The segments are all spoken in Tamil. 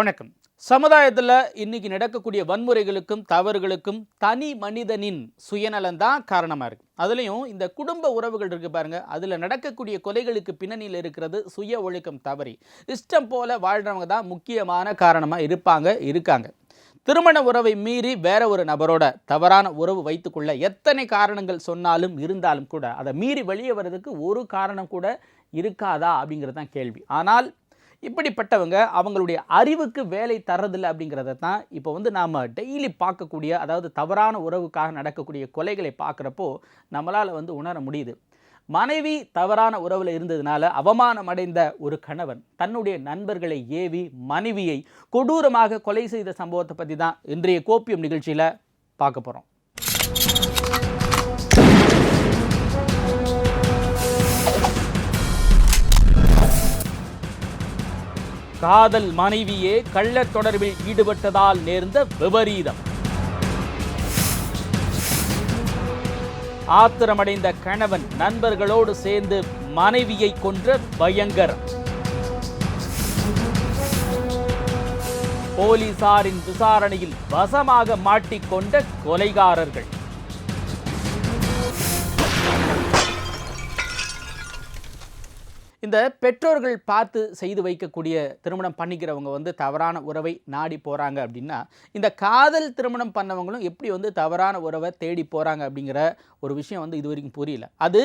வணக்கம். சமுதாயத்தில் இன்னைக்கு நடக்கக்கூடிய வன்முறைகளுக்கும் தவறுகளுக்கும் தனி மனிதனின் சுயநலம் தான் காரணமாக இருக்குது அதுலேயும் இந்த குடும்ப உறவுகள் இருக்குது பாருங்கள் அதில் நடக்கக்கூடிய கொலைகளுக்கு பின்னணியில் இருக்கிறது சுய ஒழுக்கம் தவறி. இஷ்டம் போல வாழ்றவங்க தான் முக்கியமான காரணமாக இருப்பாங்க இருக்காங்க. திருமண உறவை மீறி வேற ஒரு நபரோட தவறான உறவு வைத்துக்கொள்ள எத்தனை காரணங்கள் சொன்னாலும் இருந்தாலும் கூட அதை மீறி வெளியே வர்றதுக்கு ஒரு காரணம் கூட இருக்காதா அப்படிங்கிறது தான் கேள்வி. ஆனால் இப்படிப்பட்டவங்க அவங்களுடைய அறிவுக்கு வேலை தர்றதில்லை அப்படிங்கிறத தான் இப்போ வந்து நாம் டெய்லி பார்க்கக்கூடிய அதாவது தவறான உறவுக்காக நடக்கக்கூடிய கொலைகளை பார்க்குறப்போ நம்மளால் வந்து உணர முடியுது. மனைவி தவறான உறவில் இருந்ததுனால அவமானம் அடைந்த ஒரு கணவன் தன்னுடைய நண்பர்களை ஏவி மனைவியை கொடூரமாக கொலை செய்த சம்பவத்தை பற்றி தான் இன்றைய கோப்பியம் நிகழ்ச்சியில் பார்க்க போகிறோம் காதல் மனைவியே கள்ள தொடர்பில் ஈடுபட்டதால் நேர்ந்த விபரீதம். ஆத்திரமடைந்த கணவன் நண்பர்களோடு சேர்ந்து மனைவியை கொன்ற பயங்கரம். போலீசாரின் விசாரணையில் வசமாக மாட்டிக்கொண்ட கொலைகாரர்கள். இந்த பெற்றோர்கள் பார்த்து செய்து வைக்கக்கூடிய திருமணம் பண்ணிக்கிறவங்க வந்து தவறான உறவை நாடி போகிறாங்க அப்படின்னா இந்த காதல் திருமணம் பண்ணவங்களும் எப்படி வந்து தவறான உறவை தேடி போகிறாங்க அப்படிங்கிற ஒரு விஷயம் வந்து இது வரைக்கும் புரியல. அது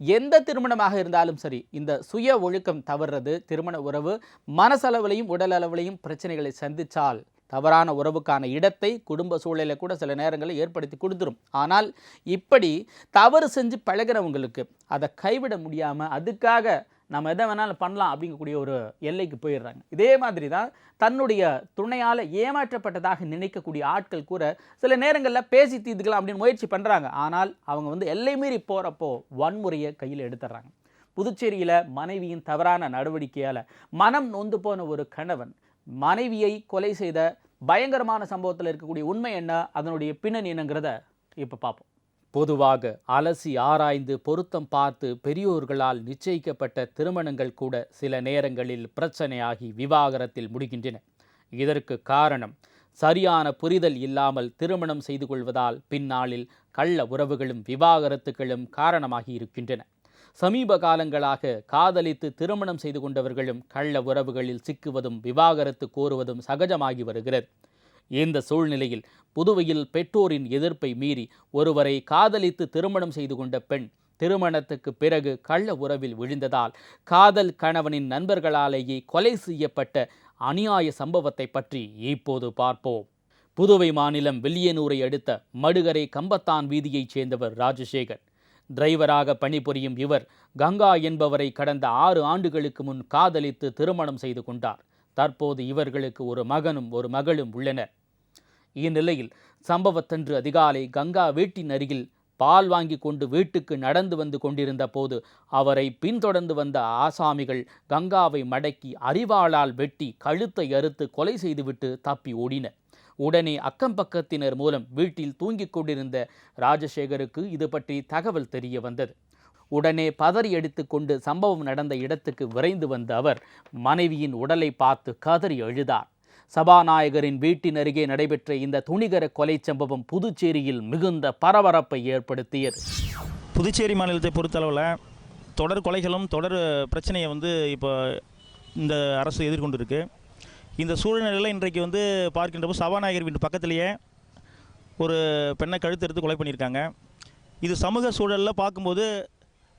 எந்த திருமணமாக இருந்தாலும் சரி இந்த சுய ஒழுக்கம் தவறுறது திருமண உறவு மனசளவிலையும் உடல் அளவிலையும் பிரச்சனைகளை சந்தித்தால் தவறான உறவுக்கான இடத்தை குடும்ப சூழலை கூட சில நேரங்களில் ஏற்படுத்தி கொடுத்துரும். ஆனால் இப்படி தவறு செஞ்சு பழகிறவங்களுக்கு அதை கைவிட முடியாமல் அதுக்காக நம்ம எதை வேணாலும் பண்ணலாம் அப்படிங்கக்கூடிய ஒரு எல்லைக்கு போயிடுறாங்க. இதே மாதிரி தான் தன்னுடைய துணையால் ஏமாற்றப்பட்டதாக நினைக்கக்கூடிய ஆட்கள் கூட சில நேரங்களில் பேசி தீர்த்துக்கலாம் அப்படின்னு முயற்சி பண்ணுறாங்க ஆனால் அவங்க வந்து எல்லை மீறி போகிறப்போ வன்முறையை கையில் எடுத்துடுறாங்க. புதுச்சேரியில் மனைவியின் தவறான நடவடிக்கையால் மனம் நொந்து போன ஒரு கணவன் மனைவியை கொலை செய்த பயங்கரமான சம்பவத்தில் இருக்கக்கூடிய உண்மை என்ன? அதனுடைய பின்னணி என்னங்கிறத இப்போ பார்ப்போம். பொதுவாக அலசி ஆராய்ந்து பொருத்தம் பார்த்து பெரியோர்களால் நிச்சயிக்கப்பட்ட திருமணங்கள் கூட சில நேரங்களில் பிரச்சனையாகி விவாகரத்தில் முடிகின்றன. இதற்கு காரணம் சரியான புரிதல் இல்லாமல் திருமணம் செய்து கொள்வதால் பின்னாளில் கள்ள உறவுகளும் விவாகரத்துகளும் காரணமாகி இருக்கின்றன. சமீப காலங்களாக காதலித்து திருமணம் செய்து கொண்டவர்களும் கள்ள உறவுகளில் சிக்குவதும் விவாகரத்து கோருவதும் சகஜமாகி வருகிறது. இந்த சூழ்நிலையில் புதுவையில் பெற்றோரின் எதிர்ப்பை மீறி ஒருவரை காதலித்து திருமணம் செய்து கொண்ட பெண் திருமணத்துக்கு பிறகு கள்ள உறவில் விழுந்ததால் காதல் கணவனின் நண்பர்களாலேயே கொலை செய்யப்பட்ட அநியாய சம்பவத்தை பற்றி இப்போது பார்ப்போம். புதுவை மாநிலம் வெள்ளியனூரை அடுத்த மடுகரை கம்பத்தான் வீதியைச் சேர்ந்தவர் ராஜசேகர். டிரைவராக பணிபுரியும் இவர் கங்கா என்பவரை கடந்த ஆறு ஆண்டுகளுக்கு முன் காதலித்து திருமணம் செய்து கொண்டார். தற்போது இவர்களுக்கு ஒரு மகனும் ஒரு மகளும் உள்ளனர். இந்நிலையில் சம்பவத்தன்று அதிகாலை கங்கா வீட்டின் அருகில் பால் வாங்கி கொண்டு வீட்டுக்கு நடந்து வந்து கொண்டிருந்த போது அவரை பின்தொடர்ந்து வந்த ஆசாமிகள் கங்காவை மடக்கி அறிவாளால் வெட்டி கழுத்தை அறுத்து கொலை செய்துவிட்டு தப்பி ஓடினர். உடனே அக்கம் பக்கத்தினர் மூலம் வீட்டில் தூங்கிக் கொண்டிருந்த ராஜசேகருக்கு இது பற்றி தகவல் தெரிய வந்தது. உடனே பதறி எடுத்துக்கொண்டு சம்பவம் நடந்த இடத்துக்கு விரைந்து வந்த அவர் மனைவியின் உடலை பார்த்து கதறி அழுதார். சபாநாயகரின் வீட்டின் அருகே நடைபெற்ற இந்த துணிகர கொலை சம்பவம் புதுச்சேரியில் மிகுந்த பரபரப்பை ஏற்படுத்தியது. புதுச்சேரி மாநிலத்தை பொறுத்தளவில் தொடர் கொலைகளும் தொடர் பிரச்சனையை வந்து இப்போ இந்த அரசு எதிர்கொண்டு இருக்கு இந்த சூழ்நிலையில் இன்றைக்கு வந்து பார்க்கின்றபோது சபாநாயகர் வீட்டு பக்கத்திலேயே ஒரு பெண்ணை கழுத்தெடுத்து கொலை பண்ணியிருக்காங்க. இது சமூக சூழலில் பார்க்கும்போது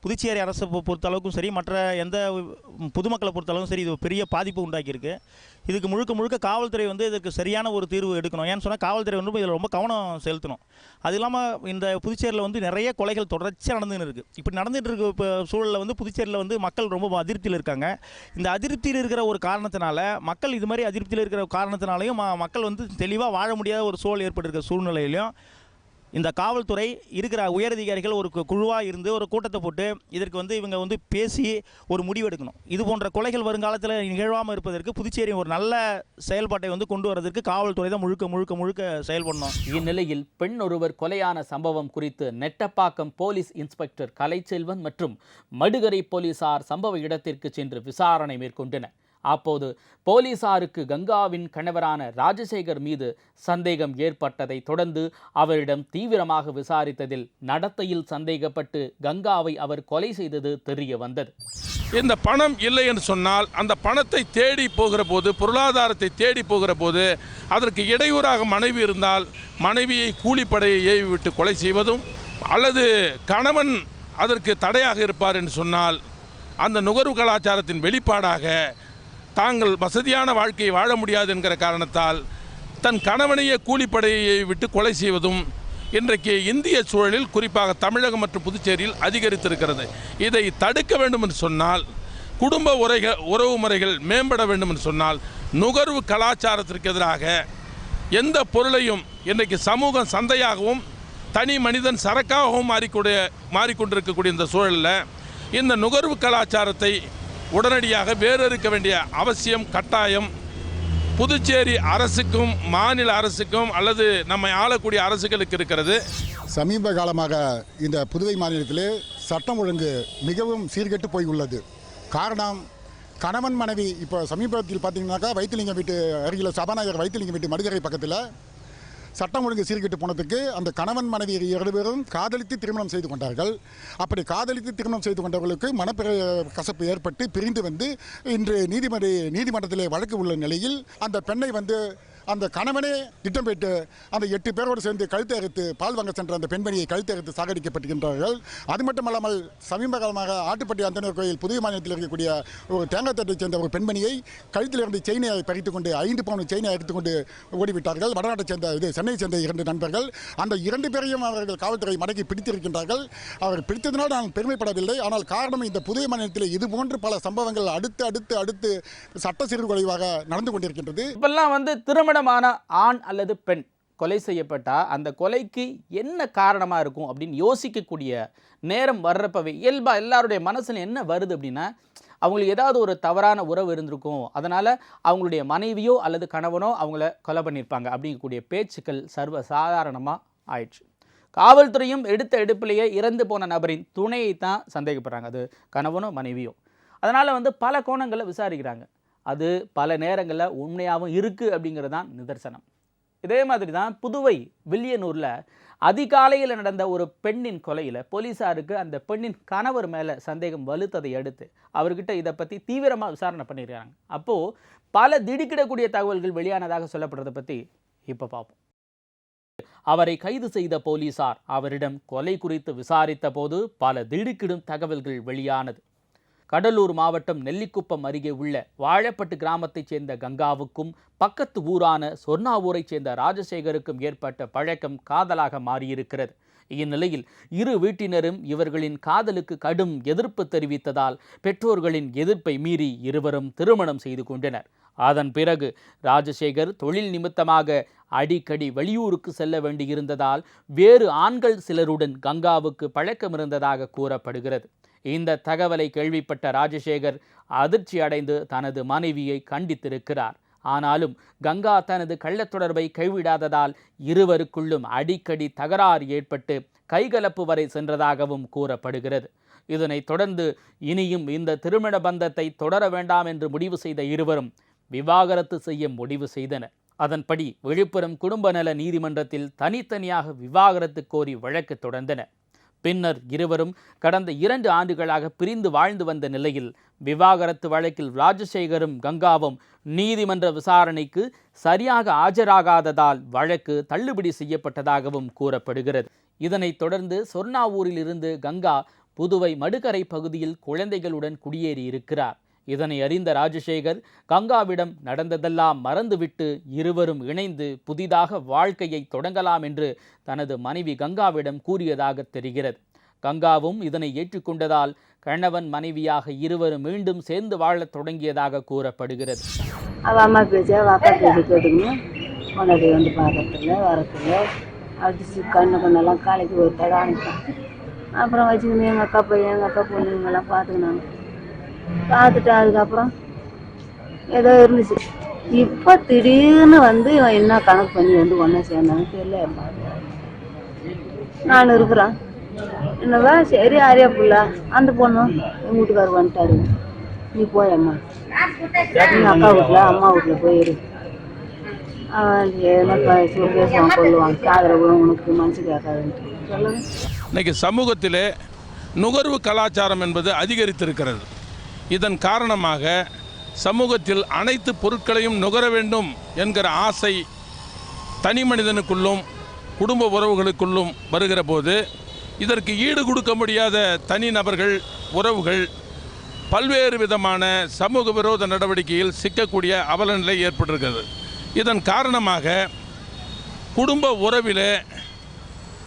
புதுச்சேரி அரசை பொறுத்தளவுக்கும் பொறுத்த அளவுக்கும் சரி மற்ற எந்த பொதுமக்களை பொறுத்தளவுக்கும் சரி இது பெரிய பாதிப்பு உண்டாக்கியிருக்கு. இதுக்கு முழுக்க முழுக்க காவல்துறை வந்து இதுக்கு சரியான ஒரு தீர்வு எடுக்கணும். ஏன்னு சொன்னால் காவல்துறை வந்து இதில் ரொம்ப கவனம் செலுத்தணும். அது இல்லாமல் இந்த புதுச்சேரியில் வந்து நிறைய கொலைகள் தொடர்ச்சியாக நடந்துன்னு இருக்குது இப்படி நடந்துகிட்டு இருக்க இப்போ சூழலில் வந்து புதுச்சேரியில் வந்து மக்கள் ரொம்ப அதிருப்தியில் இருக்காங்க. இந்த அதிருப்தியில் இருக்கிற ஒரு காரணத்தினால மக்கள் இது மாதிரி அதிருப்தியில் இருக்கிற காரணத்தினாலையும் மக்கள் வந்து தெளிவாக வாழ முடியாத ஒரு சூழல் ஏற்பட்டிருக்க சூழ்நிலையிலையும் இந்த காவல்துறை இருக்கிற உயரதிகாரிகள் ஒரு குழுவாக இருந்து ஒரு கூட்டத்தை போட்டு இதற்கு வந்து இவங்க வந்து பேசி ஒரு முடிவெடுக்கணும் இது போன்ற கொலைகள் வருங்காலத்தில் நிகழ்வாமல் இருப்பதற்கு புதுச்சேரி ஒரு நல்ல செயல்பாட்டை வந்து கொண்டு வரதற்கு காவல்துறை தான் முழுக்க முழுக்க முழுக்க செயல்படணும். இந்நிலையில் பெண் ஒருவர் கொலையான சம்பவம் குறித்து நெட்டப்பாக்கம் போலீஸ் இன்ஸ்பெக்டர் கலைச்செல்வன் மற்றும் மடுகரை போலீசார் சம்பவ இடத்திற்கு சென்று விசாரணை மேற்கொண்டனர். அப்போது போலீசாருக்கு கங்காவின் கணவரான ராஜசேகர் மீது சந்தேகம் ஏற்பட்டதை தொடர்ந்து அவரிடம் தீவிரமாக விசாரித்ததில் நடத்தையில் சந்தேகப்பட்டு கங்காவை அவர் கொலை செய்தது தெரிய வந்தது இந்த பணம் இல்லை என்று சொன்னால் அந்த பணத்தை தேடி போகிற போது பொருளாதாரத்தை தேடி போகிற போது அதற்கு இடையூறாக மனைவி இருந்தால் மனைவியை கூலிப்படையை ஏவிவிட்டு கொலை செய்வதும் அல்லது கணவன் அதற்கு தடையாக இருப்பார் என்று சொன்னால் அந்த நுகர்வு கலாச்சாரத்தின் வெளிப்பாடாக தாங்கள் வசதியான வாழ்க்கையை வாழ முடியாது என்கிற காரணத்தால் தன் கணவனையே கூலிப்படையை விட்டு கொலை செய்வதும் இன்றைக்கு இந்திய சூழலில் குறிப்பாக தமிழகம் மற்றும் புதுச்சேரியில் அதிகரித்திருக்கிறது. இதை தடுக்க வேண்டும் என்று சொன்னால் குடும்ப உரைகள் உறவு முறைகள் மேம்பட வேண்டும் என்று சொன்னால் நுகர்வு கலாச்சாரத்திற்கு எதிராக எந்த பொருளையும் இன்றைக்கு சமூகம் சந்தையாகவும் தனி மனிதன் சரக்காகவும் மாறிக்கூடிய மாறிக்கொண்டிருக்கக்கூடிய இந்த சூழலில் இந்த நுகர்வு கலாச்சாரத்தை உடனடியாக வேறறுக்க வேண்டிய அவசியம் கட்டாயம். புதுச்சேரி அரசுக்கும் மாநில அரசுக்கும் அல்லது நம்மை ஆளக்கூடிய அரசுகளுக்கு இருக்கிறது. சமீப காலமாக இந்த புதுவை மாநிலத்திலே சட்டம் ஒழுங்கு மிகவும் சீர்கெட்டு போய் உள்ளது. காரணம் கணவன் மனைவி இப்போ சமீபத்தில் பார்த்தீங்கன்னாக்கா வைத்திலிங்கம் வீட்டு அருகில் சபாநாயகர் வைத்திலிங்கம் வீட்டு மடுகரை பக்கத்தில் சட்டம் ஒழுங்கு சீர்கெட்டு போனதுக்கு அந்த கணவன் மனைவி இரண்டு பேரும் காதலித்து திருமணம் செய்து கொண்டார்கள். அப்படி காதலித்து திருமணம் செய்து கொண்டவர்களுக்கு மனப்பிர கசப்பு ஏற்பட்டு பிரிந்து வந்து இன்று நீதிமன்ற நீதிமன்றத்திலே வழக்கு உள்ள நிலையில் அந்த பெண்ணை வந்து அந்த கணவனே திட்டம் பெற்று அந்த எட்டு பேரோடு சேர்ந்து கழுத்து அறுத்து பால் வாங்க சென்ற அந்த பெண்மணியை கழுத்தறுத்து சாகடிக்கப்பட்டிருக்கின்றார்கள் அது மட்டுமல்லாமல் சமீப காலமாக ஆட்டுப்பட்டி அந்தனர் கோயில் புதிய மாநிலத்தில் இருக்கக்கூடிய ஒரு தேங்காய் தட்டை சேர்ந்த ஒரு பெண்மணியை கழுத்திலிருந்து செயினை பறித்து கொண்டு ஐந்து பவுன் செயினை எடுத்துக்கொண்டு கொண்டு ஓடிவிட்டார்கள். வடநாட்டை சேர்ந்த இது சென்னையை சேர்ந்த இரண்டு நண்பர்கள். அந்த இரண்டு பேரையும் அவர்கள் காவல்துறை மடக்கி பிடித்திருக்கின்றார்கள். அவர் பிடித்ததினால் நான் பெருமைப்படவில்லை. ஆனால் காரணம் இந்த புதிய மாநிலத்தில் இது போன்று பல சம்பவங்கள் அடுத்து அடுத்து அடுத்து சட்ட சீர்குலைவாக நடந்து கொண்டிருக்கின்றது. இப்பெல்லாம் வந்து திருமணமான ஆண் அல்லது பெண் கொலை செய்யப்பட்டால் அந்த கொலைக்கு என்ன காரணமாக இருக்கும் அப்படின்னு யோசிக்கக்கூடிய நேரம் வர்றப்பவே இயல்பாக எல்லாருடைய மனசில் என்ன வருது அப்படின்னா அவங்களுக்கு ஏதாவது ஒரு தவறான உறவு இருந்திருக்கும். அதனால் அவங்களுடைய மனைவியோ அல்லது கணவனோ அவங்கள கொலை பண்ணியிருப்பாங்க அப்படிங்கக்கூடிய பேச்சுக்கள் சர்வ சாதாரணமாக ஆயிடுச்சு. காவல்துறையும் எடுத்த எடுப்பிலேயே இறந்து போன நபரின் துணையை தான் சந்தேகப்படுறாங்க. அது கணவனோ மனைவியோ. அதனால் வந்து பல கோணங்களில் விசாரிக்கிறாங்க. அது பல நேரங்களில் உண்மையாகவும் இருக்குது அப்படிங்கிறது தான் நிதர்சனம். இதே மாதிரி தான் புதுவை வில்லியனூரில் அதிகாலையில் நடந்த ஒரு பெண்ணின் கொலையில் போலீஸாருக்கு அந்த பெண்ணின் கணவர் மேலே சந்தேகம் வலுத்ததை அடுத்து அவர்கிட்ட இதை பற்றி தீவிரமாக விசாரணை பண்ணியிருக்காங்க. அப்போது பல திடுக்கிடக்கூடிய தகவல்கள் வெளியானதாக சொல்லப்படுறதை பற்றி இப்போ பார்ப்போம். அவரை கைது செய்த போலீசார் அவரிடம் கொலை குறித்து விசாரித்த போது பல திடுக்கிடும் தகவல்கள் வெளியானது. கடலூர் மாவட்டம் நெல்லிக்குப்பம் அருகே உள்ள வாழப்பட்டு கிராமத்தைச் சேர்ந்த கங்காவுக்கும் பக்கத்து ஊரான சொர்ணாவூரைச் சேர்ந்த ராஜசேகருக்கும் ஏற்பட்ட பழக்கம் காதலாக மாறியிருக்கிறது. இந்நிலையில் இரு வீட்டினரும் இவர்களின் காதலுக்கு கடும் எதிர்ப்பு தெரிவித்ததால் பெற்றோர்களின் எதிர்ப்பை மீறி இருவரும் திருமணம் செய்து கொண்டனர். அதன் பிறகு ராஜசேகர் தொழில் நிமித்தமாக அடிக்கடி வெளியூருக்கு செல்ல வேண்டியிருந்ததால் வேறு ஆண்கள் சிலருடன் கங்காவுக்கு பழக்கம் இருந்ததாக கூறப்படுகிறது. இந்த தகவலை கேள்விப்பட்ட ராஜசேகர் அதிர்ச்சி அடைந்து தனது மனைவியை கண்டித்திருக்கிறார். ஆனாலும் கங்கா தனது கள்ளத் தொடர்பை கைவிடாததால் இருவருக்குள்ளும் அடிக்கடி தகராறு ஏற்பட்டு கைகலப்பு வரை சென்றதாகவும் கூறப்படுகிறது. இதனைத் தொடர்ந்து இனியும் இந்த திருமண பந்தத்தை தொடர வேண்டாம் என்று முடிவு செய்த இருவரும் விவாகரத்து செய்ய முடிவு செய்தனர். அதன்படி விழுப்புரம் குடும்ப நல நீதிமன்றத்தில் தனித்தனியாக விவாகரத்து கோரி வழக்கு தொடர்ந்தனர். பின்னர் இருவரும் கடந்த இரண்டு ஆண்டுகளாக பிரிந்து வாழ்ந்து வந்த நிலையில் விவாகரத்து வழக்கில் ராஜசேகரும் கங்காவும் நீதிமன்ற விசாரணைக்கு சரியாக ஆஜராகாததால் வழக்கு தள்ளுபடி செய்யப்பட்டதாகவும் கூறப்படுகிறது. இதனைத் தொடர்ந்து சொர்ணாவூரில் இருந்து கங்கா புதுவை மடுகரை பகுதியில் குழந்தைகளுடன் குடியேறியிருக்கிறார். இதனை அறிந்த ராஜசேகர் கங்காவிடம் நடந்ததெல்லாம் மறந்துவிட்டு இருவரும் இணைந்து புதிதாக வாழ்க்கையை தொடங்கலாம் என்று தனது மனைவி கங்காவிடம் கூறியதாக தெரிகிறது. கங்காவும் இதனை ஏற்றுக்கொண்டதால் கணவன் மனைவியாக இருவரும் மீண்டும் சேர்ந்து வாழத் தொடங்கியதாக கூறப்படுகிறது. அவள் அம்மா பேச்சு அவள் பேச்சு கேட்டுக்கணும் பொண்டாட்டி வந்து பார்க்கறதில்ல வரத்துல அடிச்சு கண்ணு கண்ணெல்லாம் காலைக்கு ஒரு தடவை அனுப்பேன் அப்புறம் வச்சுக்கணும் எங்கள் அக்கா பையன் எங்கள் அக்கா பொண்ணுங்கெல்லாம் பார்த்துக்கினாங்க. பார்த்துட்டு அதுக்கப்புறம் ஏதோ இருந்துச்சு. இப்போ திடீர்னு வந்து இவன் என்ன கணக்கு பண்ணி வந்து ஒன்றா சேர்ந்தான்னு தெரியல நான் இருக்கிறேன். என்னவா? சரி ஆரியா புள்ள. அந்த பொண்ணும் எங்கள் வீட்டுக்காரர் வந்துட்டாரு. நீ போய் அம்மா. நீ அக்கா வீட்டில் அம்மா வீட்டில் போயிரு அவன் என்ன பேச- பேசுவான் சொல்லுவான் காதல விழும் உனக்கு மனசு கேட்காதுன்ட்டு சொல்லுங்க. இன்னைக்கு சமூகத்திலே நுகர்வு கலாச்சாரம் என்பது அதிகரித்திருக்கிறது. இதன் காரணமாக சமூகத்தில் அனைத்து பொருட்களையும் நுகர வேண்டும் என்கிற ஆசை தனி மனிதனுக்குள்ளும் குடும்ப உறவுகளுக்குள்ளும் வருகிற போது இதற்கு ஈடு கொடுக்க முடியாத தனி நபர்கள் உறவுகள் பல்வேறு விதமான சமூக விரோத நடவடிக்கையில் சிக்கக்கூடிய அவலநிலை ஏற்பட்டிருக்கிறது. இதன் காரணமாக குடும்ப உறவிலே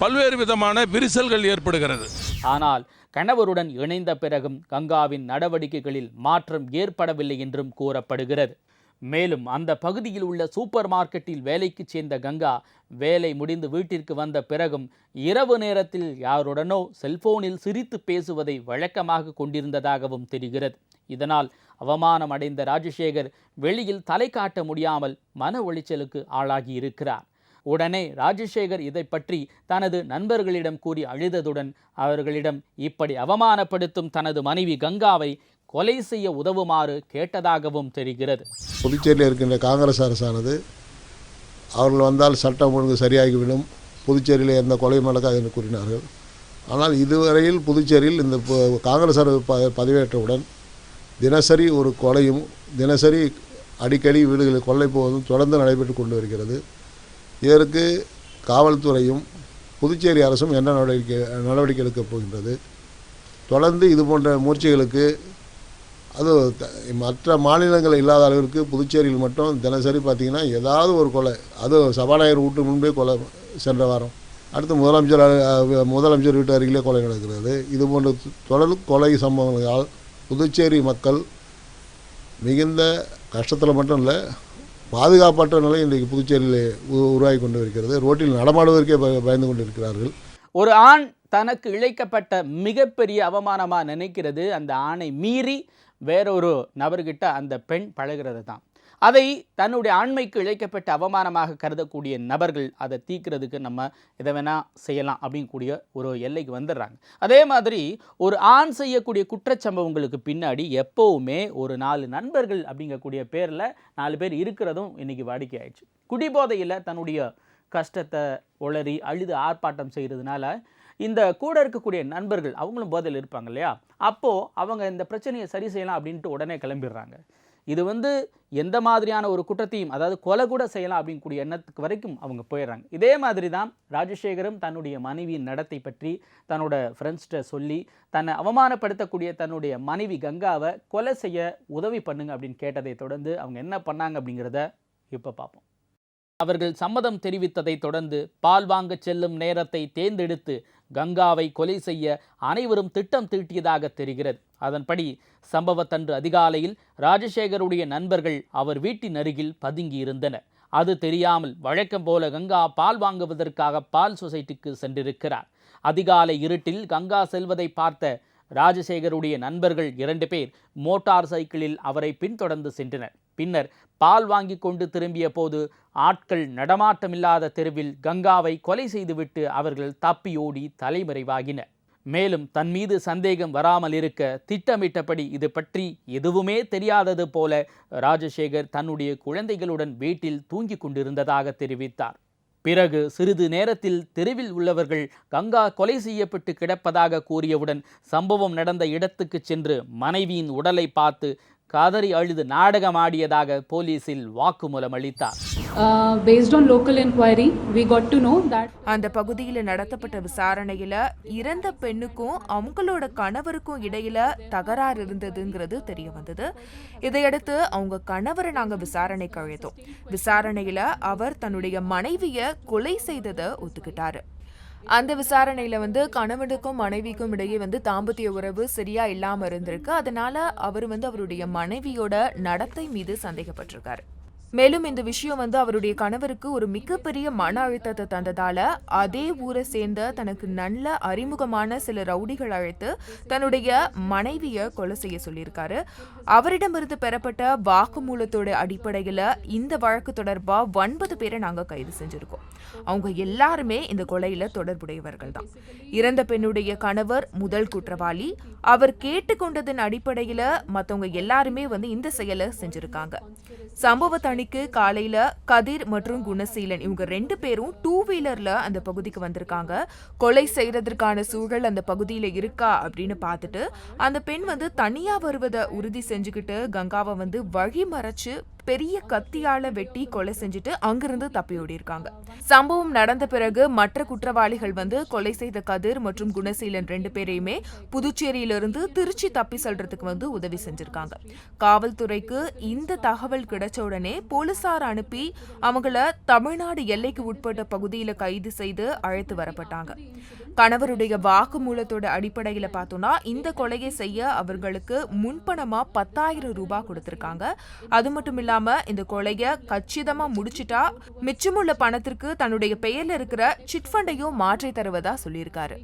பல்வேறு விதமான விரிசல்கள் ஏற்படுகிறது. ஆனால் கணவருடன் இணைந்த பிறகும் கங்காவின் நடவடிக்கைகளில் மாற்றம் ஏற்படவில்லை என்றும் கூறப்படுகிறது. மேலும் அந்த பகுதியில் உள்ள சூப்பர் மார்க்கெட்டில் வேலைக்கு சேர்ந்த கங்கா வேலை முடிந்து வீட்டிற்கு வந்த பிறகும் இரவு நேரத்தில் யாருடனோ செல்போனில் சிரித்து பேசுவதை வழக்கமாக கொண்டிருந்ததாகவும் தெரிகிறது. இதனால் அவமானம் அடைந்த ராஜசேகர் வெளியில் தலை காட்ட முடியாமல் மன உளைச்சலுக்கு ஆளாகி இருக்கிறார் உடனே ராஜசேகர் இதை பற்றி தனது நண்பர்களிடம் கூறி அழுததுடன் அவர்களிடம் இப்படி அவமானப்படுத்தும் தனது மனைவி கங்காவை கொலை செய்ய உதவுமாறு கேட்டதாகவும் தெரிகிறது. புதுச்சேரியில் இருக்கின்ற காங்கிரஸ் அரசானது அவர்கள் வந்தால் சட்டம் ஒழுங்கு சரியாகிவிடும். புதுச்சேரியில் எந்த கொலையும் நடக்காது என்று கூறினார்கள். ஆனால் இதுவரையில் புதுச்சேரியில் இந்த காங்கிரஸ் அரசு ப பதவியேற்றவுடன் தினசரி ஒரு கொலையும் தினசரி அடிக்கடி வீடுகளில் கொள்ளை போவதும் தொடர்ந்து நடைபெற்று கொண்டு வருகிறது. இதற்கு காவல்துறையும் புதுச்சேரி அரசும் என்ன நடவடிக்கை நடவடிக்கை எடுக்கப் போகின்றது? தொடர்ந்து இது போன்ற முயற்சிகளுக்கு அது த- மற்ற மாநிலங்கள் இல்லாத அளவிற்கு புதுச்சேரியில் மட்டும் தினசரி பார்த்திங்கன்னா ஏதாவது ஒரு கொலை அது சபாநாயகர் வீட்டு முன்பே கொலை சென்ற வாரம். அடுத்து முதலமைச்சர் முதலமைச்சர் வீட்டு அருகிலே கொலை நடக்கிறது. இது போன்ற தொடர் கொலை சம்பவங்களால் புதுச்சேரி மக்கள் மிகுந்த கஷ்டத்தில் மட்டும் இல்லை பாதுகாப்பற்ற நிலை இன்றைக்கு புதுச்சேரியில் உருவாகி கொண்டு இருக்கிறது ரோட்டில் நடமாடுவதற்கே பயந்து கொண்டு இருக்கிறார்கள் ஒரு ஆண் தனக்கு இழைக்கப்பட்ட மிகப்பெரிய அவமானமாக நினைக்கிறது. அந்த ஆணை மீறி வேறொரு நபர்கிட்ட அந்த பெண் பழகிறது தான் அதை தன்னுடைய ஆண்மைக்கு இழைக்கப்பட்ட அவமானமாக கருதக்கூடிய நபர்கள் அதை தீக்கிறதுக்கு நம்ம எதை வேணால் செய்யலாம் அப்படிங்கக்கூடிய ஒரு எல்லைக்கு வந்துடுறாங்க. அதே மாதிரி ஒரு ஆண் செய்யக்கூடிய குற்றச்சம்பவங்களுக்கு பின்னாடி எப்போவுமே ஒரு நாலு நண்பர்கள் அப்படிங்கக்கூடிய பேரில் நாலு பேர் இருக்கிறதும் இன்றைக்கி வாடிக்கை ஆயிடுச்சு குடிபோதையில் தன்னுடைய கஷ்டத்தை உளறி அழுது ஆர்ப்பாட்டம் செய்கிறதுனால இந்த கூட இருக்கக்கூடிய நண்பர்கள் அவங்களும் போதையில் இருப்பாங்க இல்லையா? அப்போது அவங்க இந்த பிரச்சனையை சரி செய்யலாம் அப்படின்ட்டு உடனே கிளம்பிடுறாங்க. இது வந்து எந்த மாதிரியான ஒரு குற்றத்தையும் அதாவது கொலை கூட செய்யலாம் அப்படிங்கக்கூடிய எண்ணத்துக்கு வரைக்கும் அவங்க போயிடுறாங்க. இதே மாதிரி தான் ராஜசேகரும் தன்னுடைய மனைவியின் நடத்தை பற்றி தன்னோட ஃப்ரெண்ட்ஸ்கிட்ட சொல்லி தன்னை அவமானப்படுத்தக்கூடிய தன்னுடைய மனைவி கங்காவை கொலை செய்ய உதவி பண்ணுங்க அப்படின்னு கேட்டதை தொடர்ந்து அவங்க என்ன பண்ணாங்க அப்படிங்கிறத இப்போ பார்ப்போம். அவர்கள் சம்மதம் தெரிவித்ததை தொடர்ந்து பால் வாங்க செல்லும் நேரத்தை தேர்ந்தெடுத்து கங்காவை கொலை செய்ய அனைவரும் திட்டம் தீட்டியதாக தெரிகிறது. அதன்படி சம்பவத்தன்று அதிகாலையில் ராஜசேகருடைய நண்பர்கள் அவர் வீட்டின் அருகில் பதுங்கியிருந்தனர். அது தெரியாமல் வழக்கம் போல கங்கா பால் வாங்குவதற்காக பால் சொசைட்டிக்கு சென்றிருக்கிறார். அதிகாலை இருட்டில் கங்கா செல்வதை பார்த்த ராஜசேகருடைய நண்பர்கள் இரண்டு பேர் மோட்டார் சைக்கிளில் அவரை பின்தொடர்ந்து சென்றனர். பின்னர் பால் வாங்கி கொண்டு திரும்பிய போது ஆட்கள் நடமாட்டமில்லாத தெருவில் கங்காவை கொலை செய்துவிட்டு அவர்கள் தப்பியோடி தலைமறைவாகினர் மேலும் தன் மீது சந்தேகம் வராமல் இருக்க திட்டமிட்டபடி இது பற்றி எதுவுமே தெரியாதது போல ராஜசேகர் தன்னுடைய குழந்தைகளுடன் வீட்டில் தூங்கிக் கொண்டிருந்ததாக தெரிவித்தார். பிறகு சிறிது நேரத்தில் தெருவில் உள்ளவர்கள் கங்கா கொலை செய்யப்பட்டு கிடப்பதாக கூறியவுடன் சம்பவம் நடந்த இடத்துக்கு சென்று மனைவியின் உடலை பார்த்து கதறி அழுது நாடகமாடியதாக போலீசில் வாக்குமூலம் அளித்தார். Uh, based on local inquiry, we got to know that அந்த பகுதியில் நடத்தப்பட்ட விசாரணையில இறந்த பெண்ணுக்கும் அவங்களோட கணவருக்கும் இடையில தகராறு இருந்ததுங்கிறது தெரிய வந்தது. இதையடுத்து அவங்க கணவரை நாங்க விசாரணைக்கு அழைத்தோம் விசாரணையில அவர் தன்னுடைய மனைவிய கொலை செய்ததை ஒத்துக்கிட்டாரு. அந்த விசாரணையில வந்து கணவனுக்கும் மனைவிக்கும் இடையே வந்து தாம்பத்திய உறவு சரியா இல்லாம இருந்திருக்கு. அதனால அவர் வந்து அவருடைய மனைவியோட நடத்தை மீது சந்தேகப்பட்டிருக்காரு. மேலும் இந்த விஷயம் வந்து அவருடைய கணவருக்கு ஒரு மிகப்பெரிய மன அழுத்தத்தை தந்ததால அதே ஊரை சேர்ந்த தனக்கு நல்ல அறிமுகமான சில ரவுடிகள் அழைத்து தன்னுடைய மனைவிய கொலை செய்ய சொல்லியிருக்காரு. அவரிடமிருந்து பெறப்பட்ட வாக்குமூலத்தோட அடிப்படையில இந்த வழக்கு தொடர்பா ஒன்பது பேரை நாங்க கைது செஞ்சிருக்கோம். அவங்க எல்லாருமே இந்த கொலையில தொடர்புடையவர்கள் தான். இறந்த பெண்ணுடைய கணவர் முதல் குற்றவாளி. அவர் கேட்டுக்கொண்டதன் அடிப்படையில மத்தவங்க எல்லாருமே வந்து இந்த செயலை செஞ்சிருக்காங்க. மணிக்கு காலையில கதிர் மற்றும் குணசீலன் இவங்க ரெண்டு பேரும் டூ வீலர்ல அந்த பகுதிக்கு வந்திருக்காங்க. கொலை செய்யறதற்கான சூழல் அந்த பகுதியில இருக்கா அப்படின்னு பார்த்துட்டு அந்த பெண் வந்து தனியா வருவதை உறுதி செஞ்சுக்கிட்டு கங்காவை வந்து வழி மறைச்சு பெரிய கத்தியால வெட்டி கொலை செஞ்சுட்டு அங்கிருந்து தப்பி ஓடி இருக்காங்க சம்பவம் நடந்த பிறகு மற்ற குற்றவாளிகள் வந்து கொலை செய்த கதிர் மற்றும் குணசீலன் ரெண்டு பேரையுமே புதுச்சேரியிலிருந்து திருச்சி தப்பி செல்றதுக்கு வந்து உதவி செஞ்சிருக்காங்க. காவல்துறைக்கு இந்த தகவல் கிடைச்ச உடனே போலீசார் அனுப்பி அவங்கள தமிழ்நாடு எல்லைக்கு உட்பட்ட பகுதியில கைது செய்து அழைத்து வரப்பட்டாங்க. கணவருடைய வாக்குமூலத்தோட அடிப்படையில பார்த்தோம்னா இந்த கொலையை செய்ய அவர்களுக்கு முன்பணமா பத்தாயிரம் ரூபாய் கொடுத்திருக்காங்க. அது மட்டும் இல்லாம இல்லாம இந்த கொலைய கச்சிதமா முடிச்சிட்டா மிச்சமுள்ள பணத்திற்கு தன்னுடைய பெயர்ல இருக்கிற சிட் ஃபண்டையும் மாற்றி தருவதா சொல்லியிருக்காரு.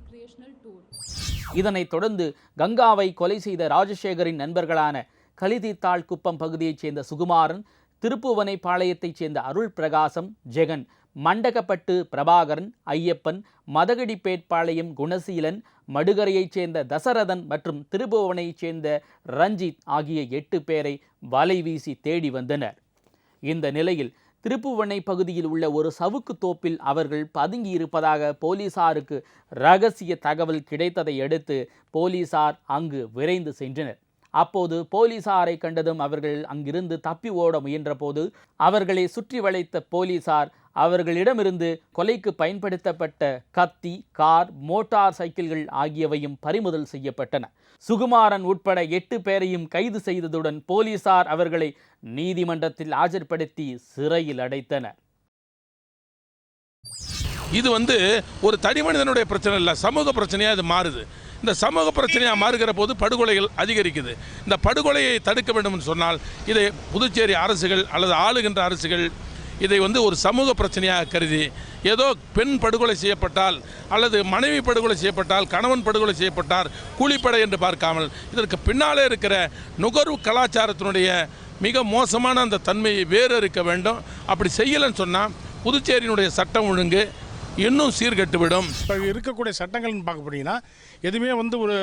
இதனைத் தொடர்ந்து கங்காவை கொலை செய்த ராஜசேகரின் நண்பர்களான கலிதித்தாள் குப்பம் பகுதியைச் சேர்ந்த சுகுமாரன் திருப்புவனை பாளையத்தைச் சேர்ந்த அருள் பிரகாசம் ஜெகன் மண்டகப்பட்டு பிரபாகரன் ஐயப்பன் மதகடிப்பேட்பாளையம் குணசீலன் மடுகரையைச் சேர்ந்த தசரதன் மற்றும் திருபுவனையைச் சேர்ந்த ரஞ்சித் ஆகிய எட்டு பேரை வலை வீசி தேடி வந்தனர். இந்த நிலையில் திருப்புவனை பகுதியில் உள்ள ஒரு சவுக்கு தோப்பில் அவர்கள் பதுங்கி இருப்பதாக போலீசாருக்கு ரகசிய தகவல் கிடைத்ததை அடுத்து போலீசார் அங்கு விரைந்து சென்றனர். அப்போது போலீசாரை கண்டதும் அவர்கள் அங்கிருந்து தப்பி ஓட முயன்றபோது அவர்களை சுற்றி வளைத்த போலீசார் அவர்களிடமிருந்து கொலைக்கு பயன்படுத்தப்பட்ட கத்தி கார் மோட்டார் சைக்கிள்கள் ஆகியவையும் பறிமுதல் செய்யப்பட்டன. சுகுமாரன் உட்பட எட்டு பேரையும் கைது செய்ததுடன் போலீசார் அவர்களை நீதிமன்றத்தில் ஆஜர்படுத்தி சிறையில் அடைத்தனர். இது வந்து ஒரு தனி மனிதனுடைய பிரச்சனை இல்லை சமூக பிரச்சனையாக இது மாறுது. இந்த சமூக பிரச்சனையாக மாறுகிற போது படுகொலைகள் அதிகரிக்குது. இந்த படுகொலையை தடுக்க வேண்டும் என்று சொன்னால் இதை புதுச்சேரி அரசுகள் அல்லது ஆளுகின்ற அரசுகள் இதை வந்து ஒரு சமூக பிரச்சனையாக கருதி ஏதோ பெண் படுகொலை செய்யப்பட்டால் அல்லது மனைவி படுகொலை செய்யப்பட்டால் கணவன் படுகொலை செய்யப்பட்டார் கூலிப்படை என்று பார்க்காமல் இதற்கு பின்னாலே இருக்கிற நுகர்வு கலாச்சாரத்தினுடைய மிக மோசமான அந்த தன்மையை வேறு இருக்க வேண்டும். அப்படி செய்யலைன்னு சொன்னால் புதுச்சேரியினுடைய சட்டம் ஒழுங்கு இன்னும் சீர்கெட்டுவிடும். இப்போ இருக்கக்கூடிய சட்டங்கள்னு பார்க்க போனீங்கன்னா எதுவுமே வந்து ஒரு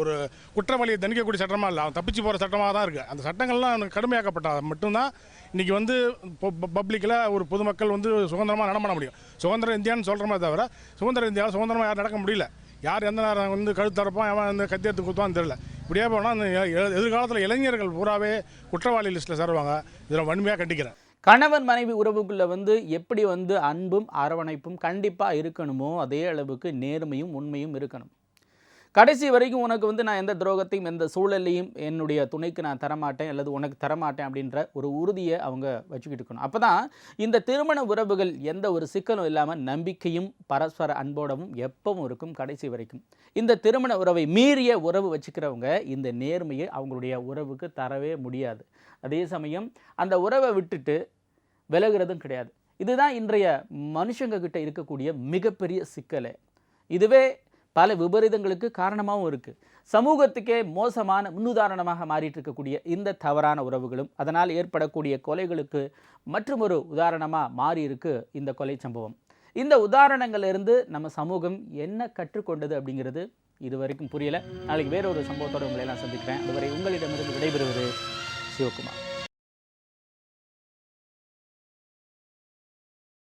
ஒரு குற்றவாளியை தண்டிக்கக்கூடிய சட்டமாக இல்லை. அவன் தப்பிச்சு போகிற சட்டமாக தான் இருக்குது அந்த சட்டங்கள்லாம் கடுமையாக்கப்பட்டால் மட்டும்தான் இன்றைக்கி வந்து பப்ளிக்கில் ஒரு பொதுமக்கள் வந்து சுதந்திரமாக நடமாட முடியும். சுதந்திர இந்தியான்னு சொல்கிறோமே தவிர சுதந்திர இந்தியாவில் சுதந்திரமாக யாரும் நடக்க முடியல. யார் எந்த நேரம் வந்து கழுத்தரப்பான் அவன் வந்து கத்தியத்து எடுத்து குத்துவான்னு தெரியல. இப்படியே போனால் அந்த எ- எதிர்காலத்தில் இளைஞர்கள் பூராவே குற்றவாளி லிஸ்ட்டில் சேருவாங்க. இதில் வன்மையாக கண்டிக்கிறேன். கணவன் மனைவி உறவுக்குள்ளே வந்து எப்படி வந்து அன்பும் அரவணைப்பும் கண்டிப்பாக இருக்கணுமோ அதே அளவுக்கு நேர்மையும் உண்மையும் இருக்கணும். கடைசி வரைக்கும் உனக்கு வந்து நான் எந்த துரோகத்தையும் எந்த சூழலையும் என்னுடைய துணைக்கு நான் தரமாட்டேன் அல்லது உனக்கு தரமாட்டேன் அப்படின்ற ஒரு உறுதியை அவங்க வச்சுக்கிட்டு இருக்கணும். அப்போ தான் இந்த திருமண உறவுகள் எந்த ஒரு சிக்கலும் இல்லாமல் நம்பிக்கையும் பரஸ்பர அன்போடவும் எப்பவும் இருக்கும் கடைசி வரைக்கும். இந்த திருமண உறவை மீறிய உறவு வச்சுக்கிறவங்க இந்த நேர்மையை அவங்களுடைய உறவுக்கு தரவே முடியாது. அதே சமயம் அந்த உறவை விட்டுட்டு விலகிறதும் கிடையாது. இதுதான் இன்றைய மனுஷங்க கிட்ட இருக்கக்கூடிய மிகப்பெரிய சிக்கலை. இதுவே பல விபரீதங்களுக்கு காரணமாகவும் இருக்குது சமூகத்துக்கே மோசமான முன்னுதாரணமாக மாறிட்டு இருக்கக்கூடிய இந்த தவறான உறவுகளும் அதனால் ஏற்படக்கூடிய கொலைகளுக்கு மற்றும் ஒரு உதாரணமாக மாறி இருக்கு இந்த கொலை சம்பவம். இந்த உதாரணங்களிலிருந்து நம்ம சமூகம் என்ன கற்றுக்கொண்டது அப்படிங்கிறது இது வரைக்கும் புரியல. நாளைக்கு வேற ஒரு சம்பவத்தோட உங்களை எல்லாம் சந்திக்கிறேன். அதுவரை உங்களிடமிருந்து விடைபெறுவது சிவகுமார்.